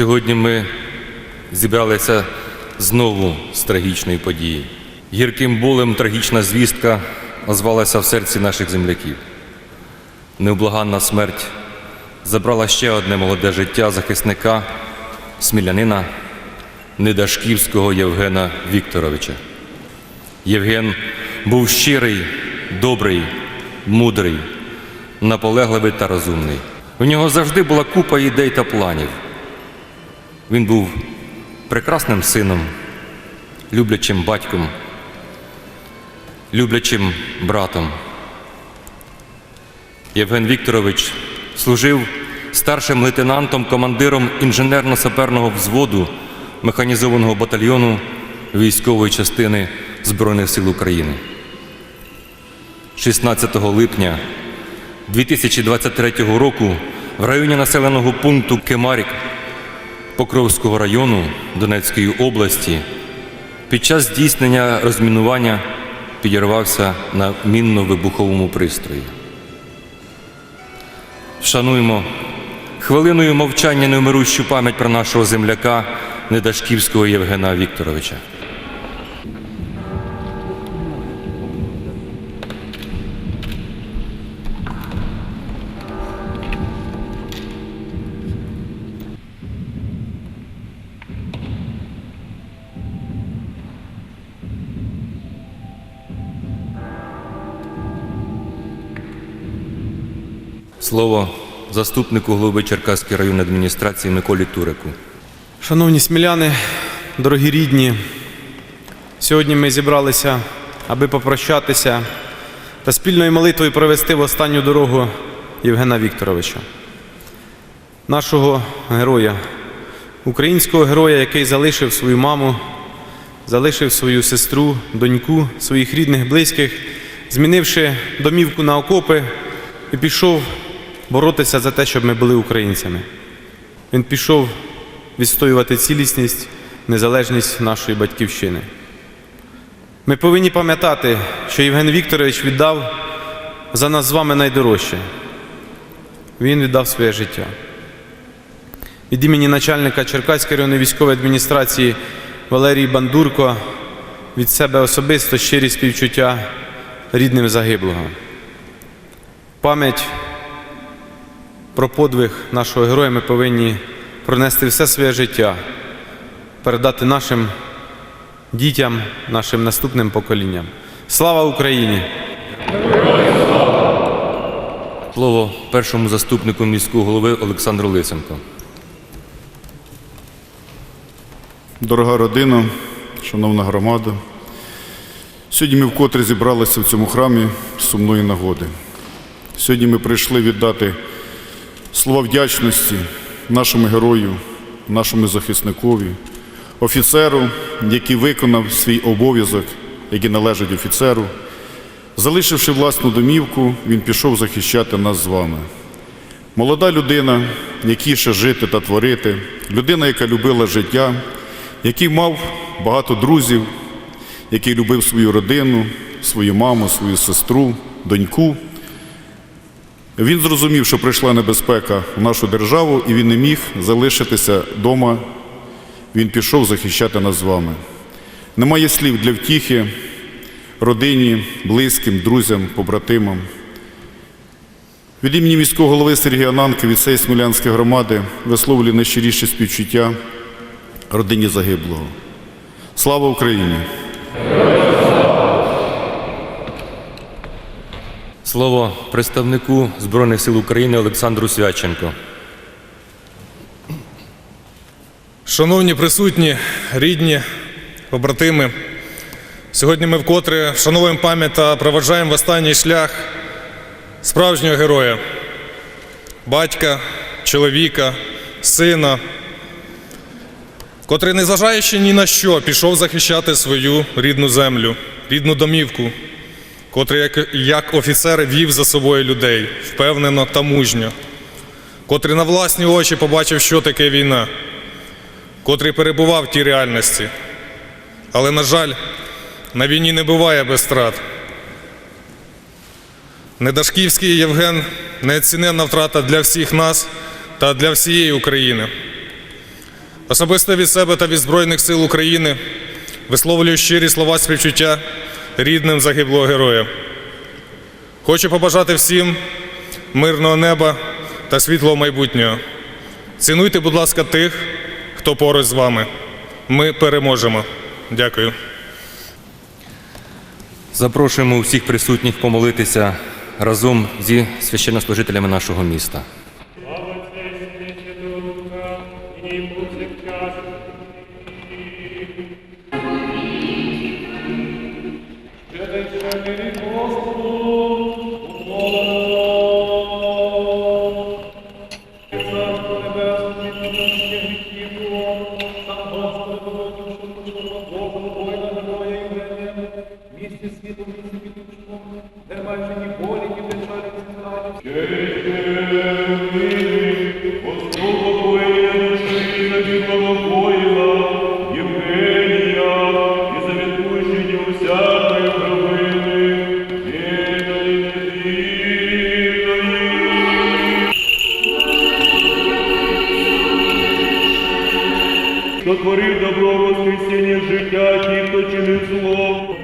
Сьогодні ми зібралися знову з трагічної події. Гірким болем трагічна звістка озвалася в серці наших земляків. Невблаганна смерть забрала ще одне молоде життя захисника, смілянина Недашківського Євгена Вікторовича. Євген був щирий, добрий, мудрий, наполегливий та розумний. У нього завжди була купа ідей та планів. Він був прекрасним сином, люблячим батьком, люблячим братом. Євген Вікторович служив старшим лейтенантом, командиром інженерно-саперного взводу механізованого батальйону військової частини Збройних сил України. 16 липня 2023 року в районі населеного пункту Кемарік Покровського району Донецької області під час здійснення розмінування підірвався на мінно-вибуховому пристрої. Вшануємо хвилиною мовчання невмирущу пам'ять про нашого земляка Недашківського Євгена Вікторовича. Слово заступнику голови Черкаської районної адміністрації Миколі Туреку. Шановні сміляни, дорогі рідні, сьогодні ми зібралися, аби попрощатися та спільною молитвою провести в останню дорогу Євгена Вікторовича, нашого героя, українського героя, який залишив свою маму, залишив свою сестру, доньку, своїх рідних, близьких, змінивши домівку на окопи і пішов боротися за те, щоб ми були українцями. Він пішов відстоювати цілісність, незалежність нашої батьківщини. Ми повинні пам'ятати, що Євген Вікторович віддав за нас з вами найдорожче. Він віддав своє життя. Від імені начальника Черкаської районної військової адміністрації Валерії Бандурко від себе особисто щирі співчуття рідним загиблого. Пам'ять про подвиг нашого героя ми повинні пронести все своє життя, передати нашим дітям, нашим наступним поколінням. Слава Україні! Слово першому заступнику міського голови Олександру Лисенко. Дорога родина, шановна громада, сьогодні ми вкотре зібралися в цьому храмі з сумної нагоди. Сьогодні ми прийшли віддати слова вдячності нашому герою, нашому захисникові, офіцеру, який виконав свій обов'язок, який належить офіцеру. Залишивши власну домівку, він пішов захищати нас з вами. Молода людина, якій ще жити та творити, людина, яка любила життя, який мав багато друзів, який любив свою родину, свою маму, свою сестру, доньку. Він зрозумів, що прийшла небезпека в нашу державу, і він не міг залишитися вдома. Він пішов захищати нас з вами. Немає слів для втіхи родині, близьким, друзям, побратимам. Від імені міського голови Сергія Ананки, від цієї Смілянської громади висловлюю найщиріше співчуття родині загиблого. Слава Україні! Слово представнику Збройних сил України Олександру Свяченко. Шановні присутні, рідні, побратими, сьогодні ми вкотре вшановуємо пам'ять та проваджаємо в останній шлях справжнього героя, батька, чоловіка, сина, котрий, незважаючи ні на що, пішов захищати свою рідну землю, рідну домівку, котрий як, офіцер вів за собою людей впевнено та мужньо, котрий на власні очі побачив, що таке війна котрий перебував в тій реальності. Але, на жаль, на війні не буває без страт. Недашківський Євген неоціненна втрата для всіх нас та для всієї України. Особисто від себе та від Збройних сил України висловлюю щирі слова співчуття рідним загиблого героя. Хочу побажати всім мирного неба та світлого майбутнього. Цінуйте, будь ласка, тих, хто поруч з вами. Ми переможемо. Дякую. Запрошуємо усіх присутніх помолитися разом зі священнослужителями нашого міста. Творив добро воскресіння життя, ті, хто чинив зло.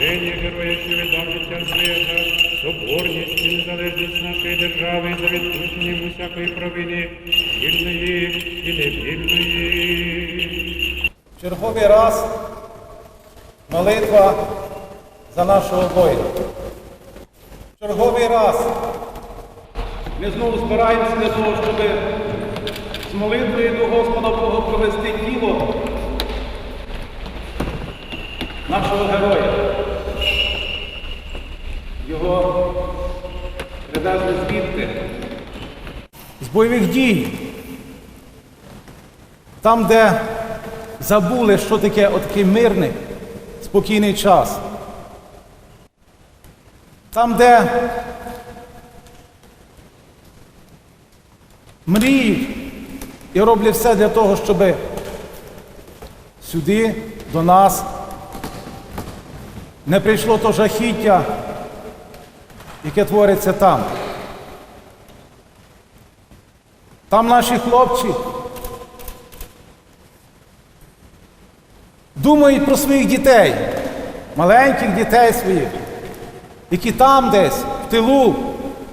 Євгенія, героя, що віддав життя злега, соборність і незалежність нашої держави за відпущенням усякої провини, вільної і невільної. Черговий раз молитва за нашого воїна. Черговий раз ми знову збираємося для того, щоб з молитвою до Господа Бога провести тіло нашого героя. Його привезли звідти. З бойових дій. Там, де забули, що таке отакий мирний, спокійний час. Там, де мріють і роблять все для того, щоб сюди, до нас, не прийшло то жахіття, яке твориться там. Там наші хлопці думають про своїх дітей, маленьких дітей своїх, які там десь, в тилу,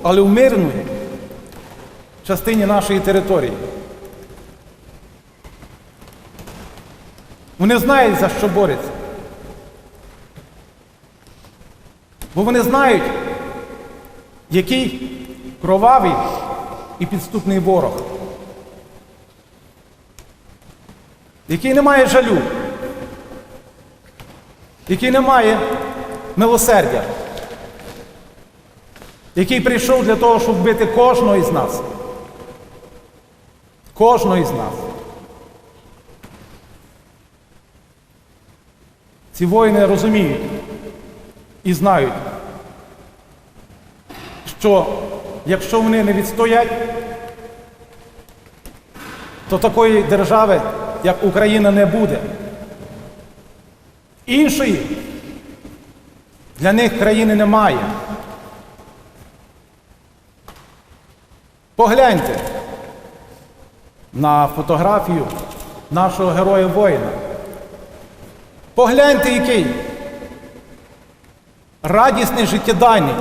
але в мирній частині нашої території. Вони знають, за що борються. Бо вони знають, який кровавий і підступний ворог, який не має жалю, який не має милосердя, який прийшов для того, щоб вбити кожного із нас. Кожного із нас. Ці воїни розуміють і знають, що якщо вони не відстоять, то такої держави, як Україна, не буде. Іншої для них країни немає. Погляньте на фотографію нашого героя воїна. Погляньте, який радісний життєдайний,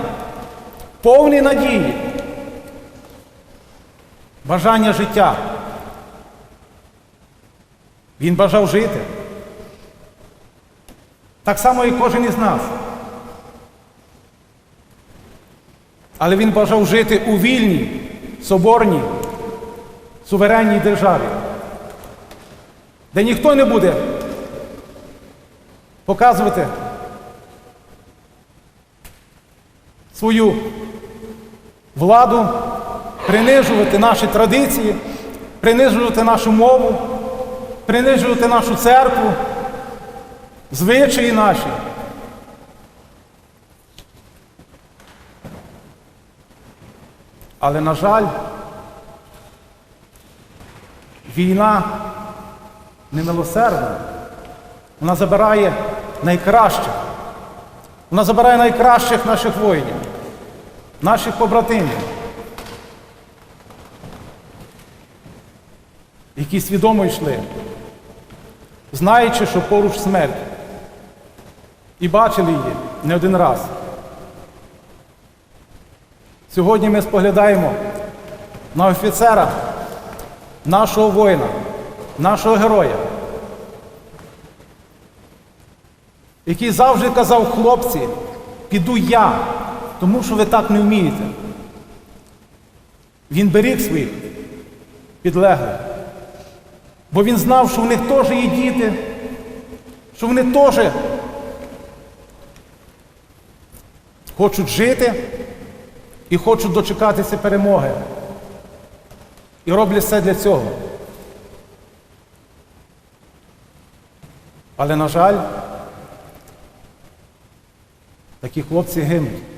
повний надії, бажання життя. Він бажав жити. Так само і кожен із нас. Але він бажав жити у вільній, соборній, суверенній державі, де ніхто не буде показувати свою владу, принижувати наші традиції, принижувати нашу мову, принижувати нашу церкву, звичаї наші. Але, на жаль, війна немилосердна. Вона забирає найкраще. Вона забирає найкращих наших воїнів, наших побратимів. які свідомо йшли, знаючи, що поруч смерть, і бачили її не один раз. Сьогодні ми споглядаємо на офіцера, нашого воїна, нашого героя, який завжди казав, хлопці, піду я, тому що ви так не вмієте. Він беріг своїх підлеглих, бо він знав, що в них теж є діти, що вони теж хочуть жити і хочуть дочекатися перемоги. І роблять все для цього. Але, на жаль, такі хлопці гинуть.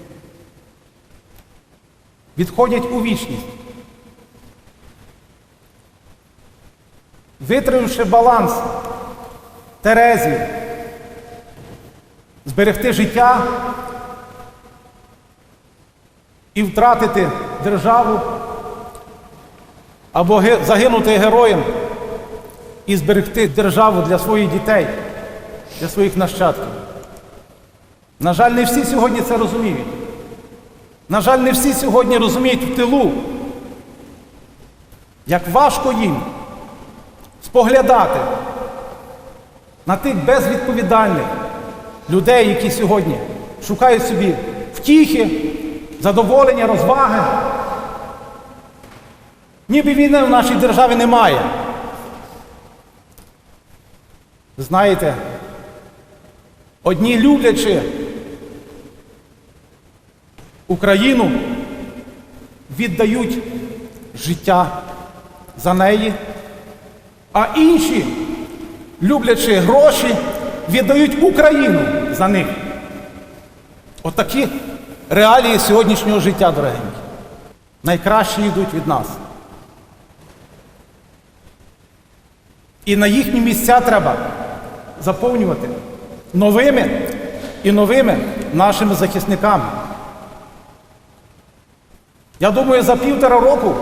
Відходять у вічність. Витримавши баланс Терезі, зберегти життя і втратити державу або загинути героєм і зберегти державу для своїх дітей, для своїх нащадків. На жаль, не всі сьогодні це розуміють. На жаль, не всі сьогодні розуміють в тилу, як важко їм споглядати на тих безвідповідальних людей, які сьогодні шукають собі втіхи, задоволення, розваги. Ніби війни в нашій державі немає. Знаєте, одні люблячи Україну, віддають життя за неї, а інші, люблячи гроші, віддають Україну за них. Отакі реалії сьогоднішнього життя, дорогенькі. Найкращі йдуть від нас. І на їхні місця треба заповнювати новими і новими нашими захисниками. Я думаю, за півтора року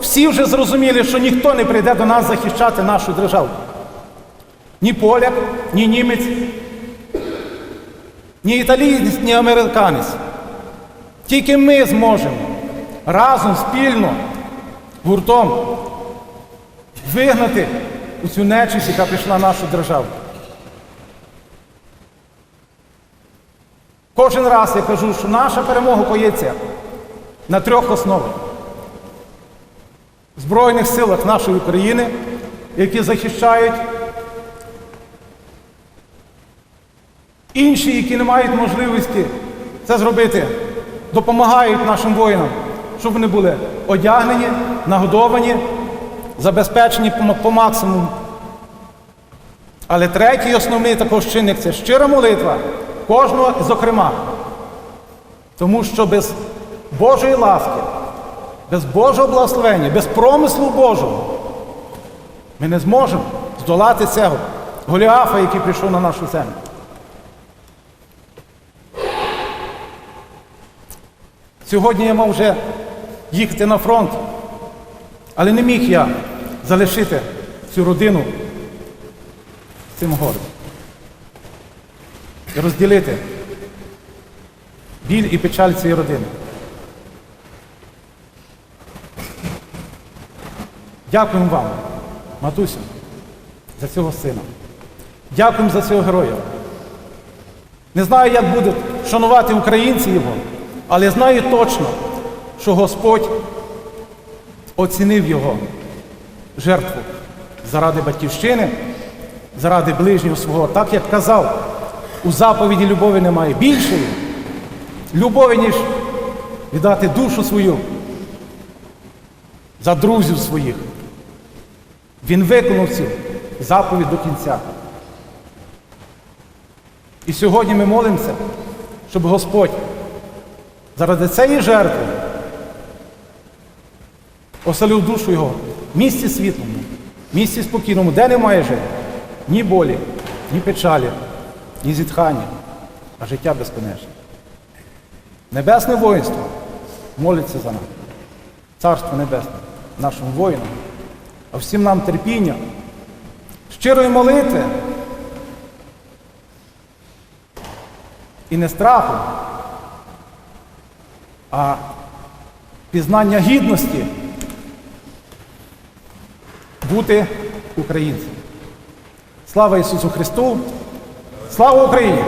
всі вже зрозуміли, що ніхто не прийде до нас захищати нашу державу. Ні поляк, ні німець, ні італієць, ні американець. Тільки ми зможемо разом, спільно, гуртом вигнати цю нечисть, яка прийшла в нашу державу. Кожен раз я кажу, що наша перемога коїться на трьох основах. Збройних силах нашої України, які захищають, інші, які не мають можливості це зробити, допомагають нашим воїнам, щоб вони були одягнені, нагодовані, забезпечені по максимуму. Але третій основний також чинник це щира молитва кожного, зокрема. Тому що без Божої ласки, без Божого благословення, без промислу Божого ми не зможемо здолати цього Голіафа, який прийшов на нашу землю. Сьогодні я мав вже їхати на фронт, але не міг я залишити цю родину цим горем. І розділити біль і печаль цієї родини. Дякуємо вам, матусю, за цього сина. Дякуємо за цього героя. Не знаю, як будуть шанувати українці його, але знаю точно, що Господь оцінив його жертву заради батьківщини, заради ближнього свого, так як казав, у заповіді любові немає більшої любові, ніж віддати душу свою за друзів своїх. Він виконав цю заповідь до кінця. І сьогодні ми молимося, щоб Господь заради цієї жертви оселив душу його в місці світлому, в місці спокійному, де немає жити ні болі, ні печалі, ні зітхання, а життя безконечне. Небесне воїнство молиться за нас. Царство Небесне нашим воїнам, а всім нам терпіння, щирої молитви і не страху, а пізнання гідності бути українцем. Слава Ісусу Христу! Слава Україні!